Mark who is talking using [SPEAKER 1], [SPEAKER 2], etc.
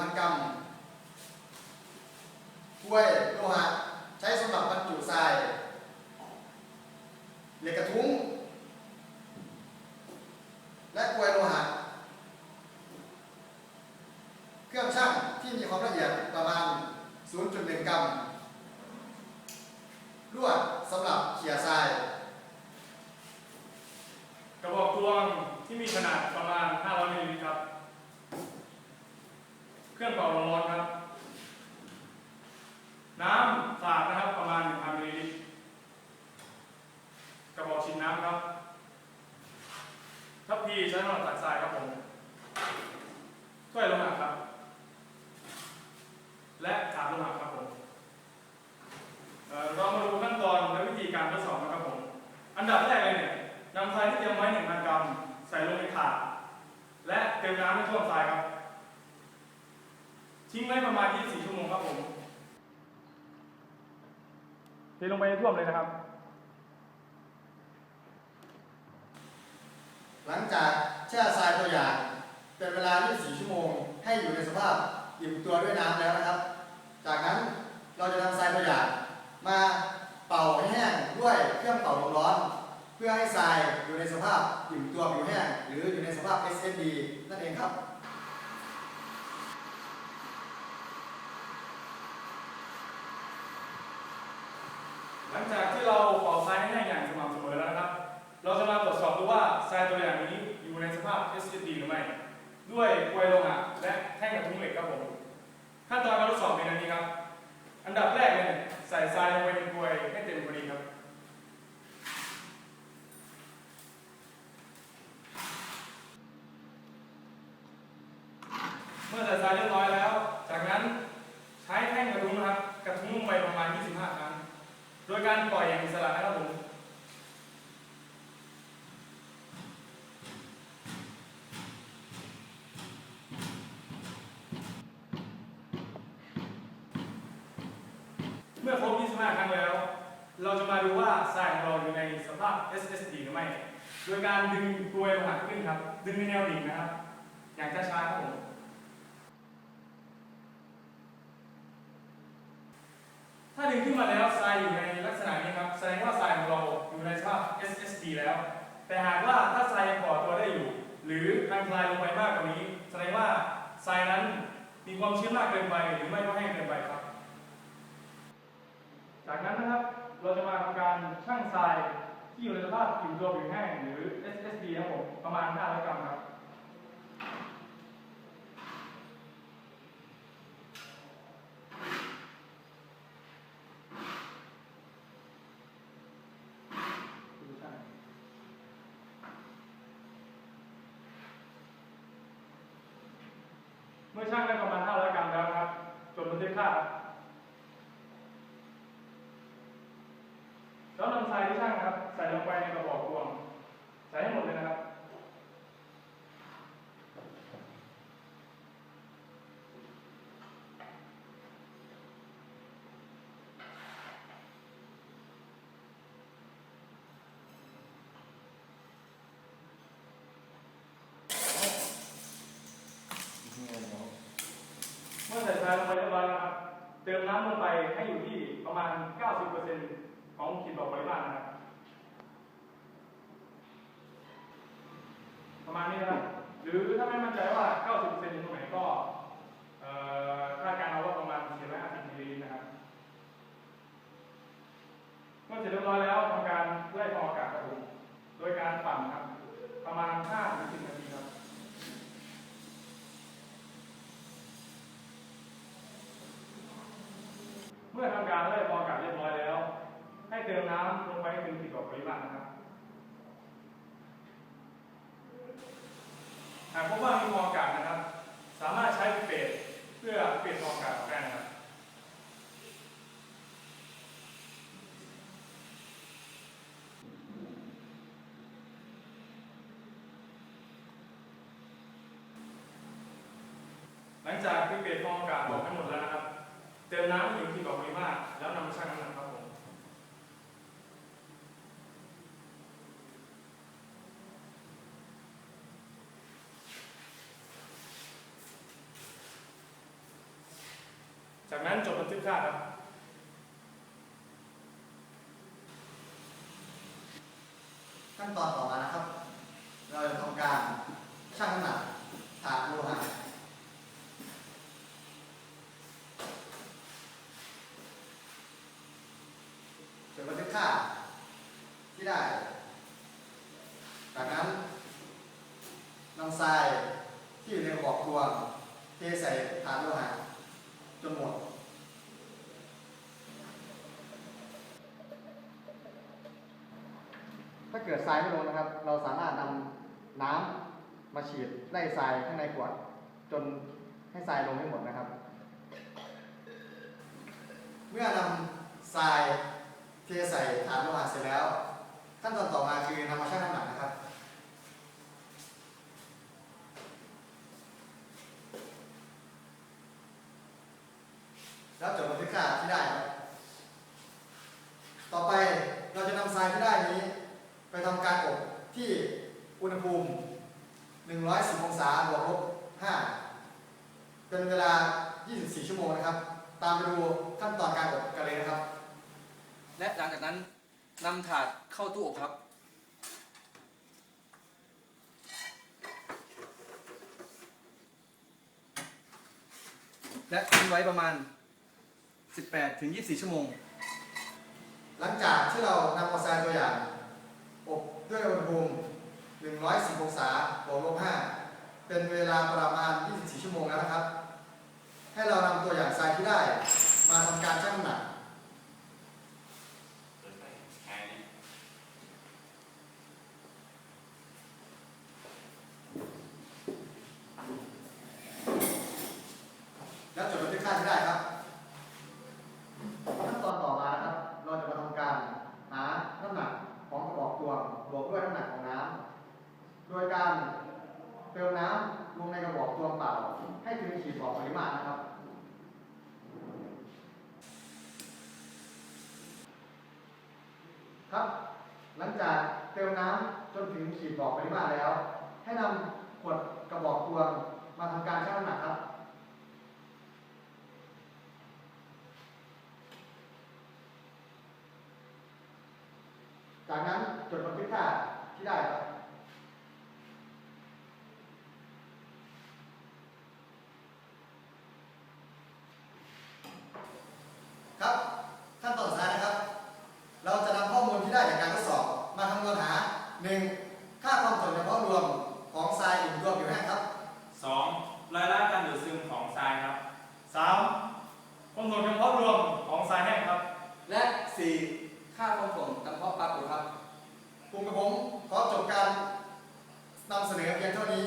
[SPEAKER 1] 1,000 กรัมถ้วยโลหะใช้สำหรับบรรจุทราย
[SPEAKER 2] เหล็กกระทุ้ง และกวยโลหะเครื่องชั่งที่มีความละเอียดประมาณ 0.1 กรัมลวดสำหรั
[SPEAKER 1] บเขี่ยทราย
[SPEAKER 2] กระบอกตวงที่มีขนาด ทัพพีใช้สำหรับตักทรายครับผมถ้วยโลหะครับ และถาดโลหะครับผมเรามาดูขั้นตอนและวิธีการทดสอบนะครับผม อันดับแรกเลยเนี่ยนำทรายที่เตรียมไว้1,000กรัมใส่ลงในถาดและเติมน้ำให้ท่วมทรายครับ ทิ้งไว้ประมาณ 24 ชั่วโมงครับผมเทลงไปในท่วมเลยนะครับ
[SPEAKER 1] หลังจากแช่ทรายตัวอย่าง เป็นเวลา 24 ชั่วโมง ให้อยู่ในสภาพอิ่มตัวด้วยน้ำแล้วนะครับ จากนั้นเราจะนำทรายตัวอย่าง มาเป่าให้แห้งด้วยเครื่องเป่าลมร้อน เพื่อให้ทรายอยู่ในสภาพอิ่มตัวผิวแห้ง หรืออยู่ในสภาพ SSD นั่นเองครับ
[SPEAKER 2] หลังจากที่เรา ในสภาพ SSD หรือไม่ ด้วยกลวยโลหะและแท่งกระทุ้งเหล็กครับผม ขั้นตอนการทดสอบเป็นอย่างนี้ครับ อันดับแรกเลยใส่ทรายลงไปในกลวยให้เต็มพอดีครับ เมื่อใส่ทรายเรียบร้อยแล้ว จากนั้นใช้แท่งกระทุ้งนะครับ กระทุ้งลงไปประมาณ 25 ครั้ง โดยการปล่อยอย่างอิสระนะครับผม มื่อครบ 25 ครั้งแล้ว เราจะมาดูว่าทรายของเราอยู่ในสภาพ SSD หรือไม่ โดยการดึงกลวยโลหะขึ้นครับ ดึงในแนวดิ่งนะครับ อย่างช้าๆครับผม ถ้าดึงขึ้นมาแล้วทรายอยู่ในลักษณะนี้ครับ แสดงว่าทรายของเราอยู่ในสภาพ SSD แล้ว แต่หากว่าถ้าทรายยังก่อตัวได้อยู่ หรือพังทลายลงไปมากกว่านี้ แสดงว่าทรายนั้นมีความชื้นมากเกินไปหรือไม่ก็แห้งเกินไปครับ จากนั้นนะครับเราจะมาทำการชั่งทรายที่อยู่ในสภาพผิวตัวผิวแห้งหรือ SSD นะครับผมประมาณ500กรัมครับเมื่อช่างได้ประมาณ500กรัมแล้วครับจดบันทึกค่าครับแล้วนำทรายที่ช่างนะครับ ในกระบอกตวงใส่ให้หมดเลยนะครับ เมื่อใส่ทรายลงไปเรียบร้อยนะครับ เติมน้ำลงไปให้อยู่ที่ประมาณ 90%ของขีดบอกปริมาตรนะครับ ประมาณนี้นะครับหรือถ้าไม่มั่นใจว่า 90%อยู่ตรงไหนก็คาดการณ์เอาว่าประมาณ 450มิลลิลิตรนะครับ เมื่อเสร็จเรียบร้อยแล้วทำการไล่ฟองอากาศครับผมโดยการปั่นครับ ประมาณ 5-10 นาทีครับเมื่อทำการไล่ฟองอากาศเรียบร้อยแล้ว ให้เติมน้ำลงไปถึงขีดบอกปริมาตรนะครับากพบว่ามีฟองอากาศนะครับ สามารถใช้เปรตเพื่อเปลี่ยนฟองอากาศออกได้นะครับหลังจากที่เปลี่ยนฟองอากาศออกทั้งหมดแล้วนะครับ เติมน้ำให้ถึงขีก ชาติครับ
[SPEAKER 1] ขั้นตอนต่อมานะครับ เราจะทำการชั่งน้ำหนักถาดโลหะจดบันทึกค่าที่ได้ จากนั้นนำทรายที่อยู่ในกระบอกพวงเทใส่ถาดโลหะจนหมด ถ้าเกิดทรายไม่ลงนะครับ เราสามารถนำน้ำมาฉีดไล่ทรายข้างในขวด จนให้ทรายลงให้หมดนะครับ เมื่อนำทรายเทใส่ฐานโลหะเสร็จแล้ว ขั้นตอนต่อมาคือนำมาชั่งน้ำหนักนะครับ แล้วจดบันทึกค่าที่ได้ครับ ต่อไปเราจะนำทรายที่ได้นี้ ไปทำการอบที่อุณหภูมิ 110 องศาบวกลบ5เป็นเวลา 24 ชั่วโมงนะครับ ตามไปดูขั้นตอนการอบกันเลยนะครับ
[SPEAKER 3] และหลังจากนั้นนำถาดเข้าตู้อบครับและทิ้งไว้ประมาณ 18 ถึง 24 ชั่วโมง
[SPEAKER 1] หลังจากที่เรานำเอาทรายตัวอย่าง อบด้วยอุณหภูมิ 110องศาบวกลบ5เป็นเวลาประมาณ 24 ชั่วโมงแล้วนะครับ ให้เรานำตัวอย่างทรายที่ได้ มาทำการชั่งน้ำหนัก แล้วจดบันทึกค่าที่ได้ครับ ขั้นตอนต่อมานะครับ เราจะมาทำการหาน้ำหนักของกระบอกตวงบวกด้วยน้ำหนักของน้ำ โดยการเติมน้ำลงในกระบอกตวงเปล่า ให้ถึงขีดบอกปริมาตรนะครับ ครับ หลังจากเติมน้ำจนถึงขีดบอกปริมาตรแล้ว ให้นำขวดกระบอกตวงมาทำการชั่งน้ำหนักครับ จากนั้นจดบันทึกค่าที่ได้ครับ ขั้นตอนสุดท้ายนะครับ เราจะนำข้อมูลที่ได้จากการทดสอบมาคำนวณหา 1. ค่าความถ่วงเฉพาะรวมของทรายอิ่มรวมอยู่แห้งครับ
[SPEAKER 4] สองรายละการดูดซึมของทรายครับ
[SPEAKER 2] 3. ความถ่วงเฉพาะรวมของทรายแห้งครับ
[SPEAKER 3] และ 4. ค่าความถ่วงจำเพาะปรากฏครับ
[SPEAKER 1] กลุ่มกับผมขอจบการนำเสนอเพียงเท่านี้